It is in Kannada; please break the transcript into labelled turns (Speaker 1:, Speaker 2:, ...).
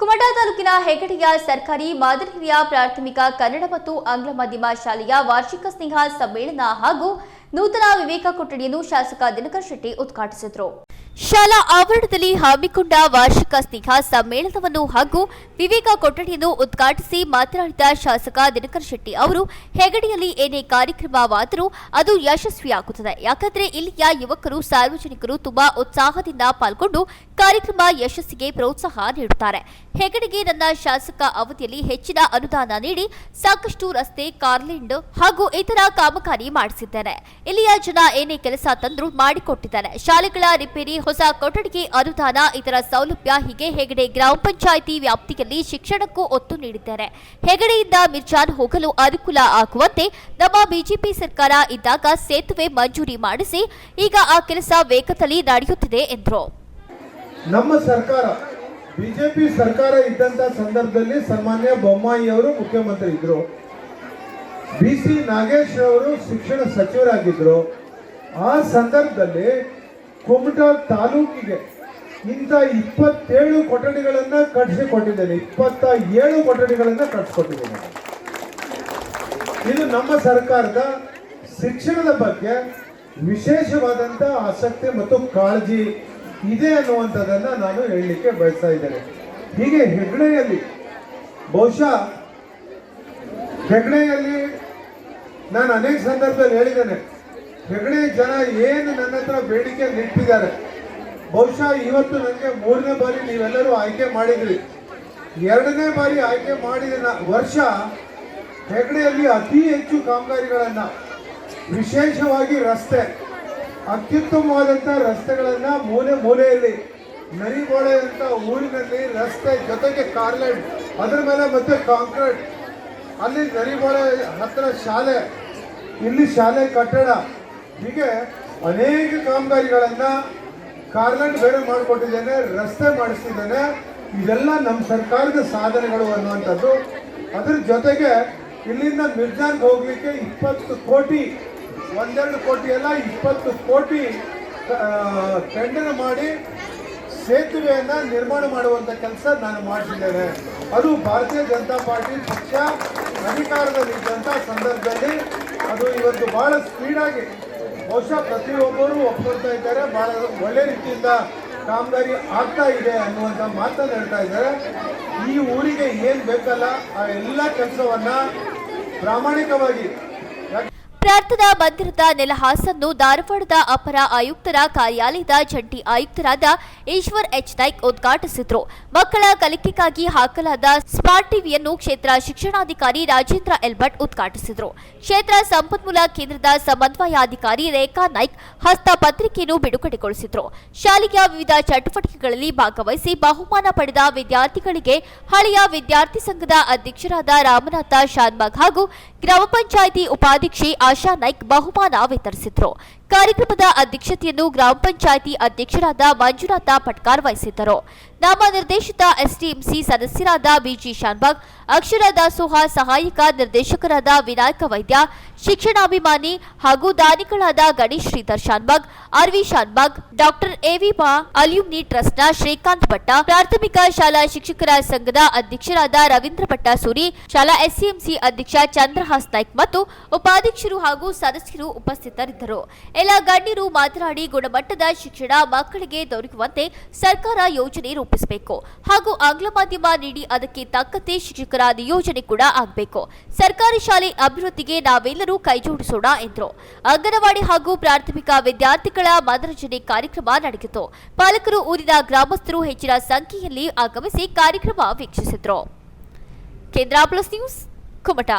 Speaker 1: ಕುಮಟಾ ತಾಲೂಕಿನ ಹೆಗಡೆಯ ಸರ್ಕಾರಿ ಮಾದರಿ ಹಿರಿಯ ಪ್ರಾಥಮಿಕ ಕನ್ನಡ ಮತ್ತು ಆಂಗ್ಲ ಮಾಧ್ಯಮ ಶಾಲೆಯ ವಾರ್ಷಿಕ ಸ್ನೇಹ ಸಮ್ಮೇಳನ ಹಾಗೂ ನೂತನ ವಿವೇಕ ಕೊಠಡಿಯನ್ನು ಶಾಸಕ ದಿನಕರ್ ಶೆಟ್ಟಿ ಉದ್ಘಾಟಿಸಿದರು. ಶಾಲಾ ಆವರಣದಲ್ಲಿ ಹಮ್ಮಿಕೊಂಡ ವಾರ್ಷಿಕ ಸ್ನೇಹ ಸಮ್ಮೇಳನವನ್ನು ಹಾಗೂ ವಿವೇಕ ಕೊಠಡಿಯನ್ನು ಉದ್ಘಾಟಿಸಿ ಮಾತನಾಡಿದ ಶಾಸಕ ದಿನಕರ್ ಶೆಟ್ಟಿ ಅವರು, ಹೆಗಡೆಯಲ್ಲಿ ಏನೇ ಕಾರ್ಯಕ್ರಮವಾದರೂ ಅದು ಯಶಸ್ವಿಯಾಗುತ್ತದೆ. ಯಾಕಂದ್ರೆ ಇಲ್ಲಿಯ ಯುವಕರು, ಸಾರ್ವಜನಿಕರು ತುಂಬಾ ಉತ್ಸಾಹದಿಂದ ಪಾಲ್ಗೊಂಡು ಕಾರ್ಯಕ್ರಮ ಯಶಸ್ಸಿಗೆ ಪ್ರೋತ್ಸಾಹ ನೀಡುತ್ತಾರೆ. ಹೆಗಡೆಗೆ ನನ್ನ ಶಾಸಕ ಅವಧಿಯಲ್ಲಿ ಹೆಚ್ಚಿನ ಅನುದಾನ ನೀಡಿ ಸಾಕಷ್ಟು ರಸ್ತೆ ಕಾರ್ಲೆಂಡ್ ಹಾಗೂ ಇತರ ಕಾಮಗಾರಿ ಮಾಡಿಸಿದ್ದಾರೆ ಇಲ್ಲಿಯ ಜನ ಏನೇ ಕೆಲಸ ತಂದ್ರು ಮಾಡಿಕೊಟ್ಟಿದ್ದಾರೆ. ಶಾಲೆಗಳ ರಿಪೇರಿ ಹೊಸ ಕೊಠಡಿಗೆ ಅನುದಾನ, ಇತರ ಸೌಲಭ್ಯ ಹೀಗೆ ಹೆಗಡೆ ಗ್ರಾಮ ಪಂಚಾಯಿತಿ ವ್ಯಾಪ್ತಿಯಲ್ಲಿ ಶಿಕ್ಷಣಕ್ಕೂ ಒತ್ತು ನೀಡಿದ್ದಾರೆ. ಹೆಗಡೆಯಿಂದ ಮಿರ್ಜಾನ್ ಹೋಗಲು ಅನುಕೂಲ ಆಗುವಂತೆ ನಮ್ಮ ಬಿಜೆಪಿ ಸರ್ಕಾರ ಇದ್ದಾಗ ಸೇತುವೆ ಮಂಜೂರಿ ಮಾಡಿಸಿ, ಈಗ ಆ ಕೆಲಸ ವೇಗದಲ್ಲಿ ನಡೆಯುತ್ತಿದೆ ಎಂದರು.
Speaker 2: ನಮ್ಮ ಸರ್ಕಾರ, ಬಿಜೆಪಿ ಸರ್ಕಾರ ಇದ್ದಂತ ಸಂದರ್ಭದಲ್ಲಿ ಸನ್ಮಾನ್ಯ ಬೊಮ್ಮಾಯಿ ಅವರು ಮುಖ್ಯಮಂತ್ರಿ ಇದ್ರು. ಬಿ ಸಿ ನಾಗೇಶ್ ಅವರು ಶಿಕ್ಷಣ ಸಚಿವರಾಗಿದ್ರು. ಆ ಸಂದರ್ಭದಲ್ಲಿ ಕುಮಟಾ ತಾಲೂಕಿಗೆ ಇಂಥ ಇಪ್ಪತ್ತೇಳು ಕೊಠಡಿಗಳನ್ನು ಕಟ್ಟಿಸಿಕೊಟ್ಟಿದ್ದೇನೆ. ಇಪ್ಪತ್ತ ಏಳು ಕೊಠಡಿಗಳನ್ನು ಕಟ್ಟಿಸ್ಕೊಟ್ಟಿದ್ದೇನೆ. ಇದು ನಮ್ಮ ಸರ್ಕಾರದ ಶಿಕ್ಷಣದ ಬಗ್ಗೆ ವಿಶೇಷವಾದಂಥ ಆಸಕ್ತಿ ಮತ್ತು ಕಾಳಜಿ ಇದೆ ಅನ್ನುವಂಥದ್ದನ್ನು ನಾನು ಹೇಳಲಿಕ್ಕೆ ಬಯಸ್ತಾ ಇದ್ದೇನೆ. ಹೀಗೆ ಹೆಗ್ಡೆಯಲ್ಲಿ ಬಹುಶಃ ಹೆಗ್ಡೆಯಲ್ಲಿ ನಾನು ಅನೇಕ ಸಂದರ್ಭದಲ್ಲಿ ಹೇಳಿದ್ದೇನೆ. ಹೆಗಡೆ ಜನ ಏನು ನನ್ನ ಹತ್ರ ಬೇಡಿಕೆ ಇಟ್ಟಿದ್ದಾರೆ. ಬಹುಶಃ ಇವತ್ತು ನನಗೆ ಮೂರನೇ ಬಾರಿ ನೀವೆಲ್ಲರೂ ಆಯ್ಕೆ ಮಾಡಿದ್ರಿ. ಎರಡನೇ ಬಾರಿ ಆಯ್ಕೆ ಮಾಡಿದ ವರ್ಷ ಹೆಗಡೆಯಲ್ಲಿ ಅತಿ ಹೆಚ್ಚು ಕಾಮಗಾರಿಗಳನ್ನು, ವಿಶೇಷವಾಗಿ ರಸ್ತೆ ಅತ್ಯುತ್ತಮವಾದಂಥ ರಸ್ತೆಗಳನ್ನ ಮೂಲೆ ಮೂಲೆಯಲ್ಲಿ ನರಿಬೋಳೆ ಅಂತ ಊರಿನಲ್ಲಿ ರಸ್ತೆ ಜೊತೆಗೆ ಕಾರ್ಲೆಟ್ ಅದರ ಮೇಲೆ ಮತ್ತೆ ಕಾಂಕ್ರೀಟ್. ಅಲ್ಲಿ ನರಿಬೋಳೆ ಹತ್ರ ಶಾಲೆ, ಇಲ್ಲಿ ಶಾಲೆ ಕಟ್ಟಡ ಹೀಗೆ ಅನೇಕ ಕಾಮಗಾರಿಗಳನ್ನ ಕಾರ್ಲೆಟ್ ಬೇರೆ ಮಾಡಿಕೊಟ್ಟಿದ್ದೇನೆ, ರಸ್ತೆ ಮಾಡಿಸ್ತಿದ್ದೇನೆ. ಇದೆಲ್ಲ ನಮ್ಮ ಸರ್ಕಾರದ ಸಾಧನೆಗಳು ಅನ್ನುವಂಥದ್ದು. ಅದ್ರ ಜೊತೆಗೆ ಇಲ್ಲಿಂದ ಮಿರ್ಜಾನ್ಗೆ ಹೋಗ್ಲಿಕ್ಕೆ ಇಪ್ಪತ್ತು ಕೋಟಿ, ಒಂದೆರಡು ಕೋಟಿ ಅಲ್ಲ, ಇಪ್ಪತ್ತು ಕೋಟಿ ಟೆಂಡರ್ ಮಾಡಿ ಸೇತುವೆಯನ್ನ ನಿರ್ಮಾಣ ಮಾಡುವಂತ ಕೆಲಸ ನಾನು ಮಾಡಿಸಿದ್ದೇನೆ ಅದು ಭಾರತೀಯ ಜನತಾ ಪಾರ್ಟಿ ಪಕ್ಷ ಅಧಿಕಾರದಲ್ಲಿದ್ದಂಥ ಸಂದರ್ಭದಲ್ಲಿ ಅದು ಇವತ್ತು ಬಹಳ ಸ್ಪೀಡಾಗಿ ಬಹುಶಃ ಪ್ರತಿಯೊಬ್ಬರು ಒಪ್ಕೊಳ್ತಾ ಇದ್ದಾರೆ. ಬಹಳ ಒಳ್ಳೆ ರೀತಿಯಿಂದ ಕಾಮಗಾರಿ ಆಗ್ತಾ ಇದೆ ಅನ್ನುವಂಥ ಮಾತನ್ನು ಹೇಳ್ತಾ ಇದ್ದಾರೆ. ಈ ಊರಿಗೆ ಏನು ಬೇಕಲ್ಲ, ಆ ಎಲ್ಲ ಕೆಲಸವನ್ನು ಪ್ರಾಮಾಣಿಕವಾಗಿ
Speaker 1: ಪ್ರಾರ್ಥನಾ ಮಂದಿರದ ನೆಲಹಾಸನ್ನು ಧಾರವಾಡದ ಅಪರ ಆಯುಕ್ತರ ಕಾರ್ಯಾಲಯದ ಜಂಟಿ ಆಯುಕ್ತರಾದ ಈಶ್ವರ್ ಎಚ್ ನಾಯ್ಕ್ ಉದ್ಘಾಟಿಸಿದ್ರು. ಮಕ್ಕಳ ಕಲಿಕೆಗಾಗಿ ಹಾಕಲಾದ ಸ್ಮಾರ್ಟ್ ಟಿವಿಯನ್ನು ಕ್ಷೇತ್ರ ಶಿಕ್ಷಣಾಧಿಕಾರಿ ರಾಜೇಂದ್ರ ಎಲ್ಬಟ್ ಉದ್ಘಾಟಿಸಿದ್ರು. ಕ್ಷೇತ್ರ ಸಂಪನ್ಮೂಲ ಕೇಂದ್ರದ ಸಮನ್ವಯಾಧಿಕಾರಿ ರೇಖಾ ನಾಯ್ಕ್ ಹಸ್ತಪತ್ರಿಕೆಯನ್ನು ಬಿಡುಗಡೆಗೊಳಿಸಿದ್ರು. ಶಾಲೆಯ ವಿವಿಧ ಚಟುವಟಿಕೆಗಳಲ್ಲಿ ಭಾಗವಹಿಸಿ ಬಹುಮಾನ ಪಡೆದ ವಿದ್ಯಾರ್ಥಿಗಳಿಗೆ ಹಳೆಯ ವಿದ್ಯಾರ್ಥಿ ಸಂಘದ ಅಧ್ಯಕ್ಷರಾದ ರಾಮನಾಥ ಶಾನ್ಮಗ್ ಹಾಗೂ ಗ್ರಾಮ ಪಂಚಾಯಿತಿ ಉಪಾಧ್ಯಕ್ಷೆ ಆಶಾ ನಾಯ್ಕ್ ಬಹುಮಾನ ವಿತರಿಸಿದರು. ಕಾರ್ಯಕ್ರಮದ ಅಧ್ಯಕ್ಷತೆಯನ್ನು ಗ್ರಾಮ ಪಂಚಾಯಿತಿ ಅಧ್ಯಕ್ಷರಾದ ಮಂಜುನಾಥ ಪಟ್ಕಾರ್ ವಹಿಸಿದ್ದರು. ನಾಮನಿರ್ದೇಶಿತ ಎಸ್ಟಿಎಂಸಿ ಸದಸ್ಯರಾದ ಬಿಜಿ ಶಾನ್ಬಾಗ್, ಅಕ್ಷರ ದಾಸೋಹ ಸಹಾಯಕ ನಿರ್ದೇಶಕರಾದ ವಿನಾಯಕ ವೈದ್ಯ, ಶಿಕ್ಷಣಾಭಿಮಾನಿ ಹಾಗೂ ದಾನಿಗಳಾದ Ganesh Shridhar Shanbhag RV Shanbhag, doctor AV ಮಾ ಅಲ್ಯೂಮ್ನಿ ಟ್ರಸ್ಟ್ನ ಶ್ರೀಕಾಂತ್ ಭಟ್ಟ, ಪ್ರಾಥಮಿಕ ಶಾಲಾ ಶಿಕ್ಷಕರ ಸಂಘದ ಅಧ್ಯಕ್ಷರಾದ ರವೀಂದ್ರ ಭಟ್ಟಾಸೂರಿ ಶಾಲಾ ಎಸ್ಸಿಎಂಸಿ ಅಧ್ಯಕ್ಷ ಚಂದ್ರಹಾಸ್ ನಾಯ್ಕ್ ಮತ್ತು ಉಪಾಧ್ಯಕ್ಷರು ಹಾಗೂ ಸದಸ್ಯರು ಉಪಸ್ಥಿತರಿದ್ದರು. ಎಲ್ಲ ಗಣ್ಯರು ಮಾತನಾಡಿ ಗುಣಮಟ್ಟದ ಶಿಕ್ಷಣ ಮಕ್ಕಳಿಗೆ ದೊರಕುವಂತೆ ಸರ್ಕಾರ ಯೋಜನೆ ರೂಪಿಸಬೇಕು. ಹಾಗೂ ಆಂಗ್ಲ ಮಾಧ್ಯಮ ನೀಡಿ ಅದಕ್ಕೆ ತಕ್ಕಂತೆ ಶಿಕ್ಷಕರ ನಿಯೋಜನೆ ಕೂಡ ಆಗಬೇಕು. ಸರ್ಕಾರಿ ಶಾಲೆ ಅಭಿವೃದ್ಧಿಗೆ ನಾವೆಲ್ಲರೂ ಕೈಜೋಡಿಸೋಣ ಎಂದರು. ಅಂಗನವಾಡಿ ಹಾಗೂ ಪ್ರಾಥಮಿಕ ವಿದ್ಯಾರ್ಥಿಗಳ ಮನರಂಜನೆ ಕಾರ್ಯಕ್ರಮ ನಡೆಯಿತು. ಪಾಲಕರು ಊರಿನ ಗ್ರಾಮಸ್ಥರು ಹೆಚ್ಚಿನ ಸಂಖ್ಯೆಯಲ್ಲಿ ಆಗಮಿಸಿ ಕಾರ್ಯಕ್ರಮ ವೀಕ್ಷಿಸಿದರು. ಕೇಂದ್ರ ಪ್ಲಸ್ ನ್ಯೂಸ್, ಕುಮಟಾ.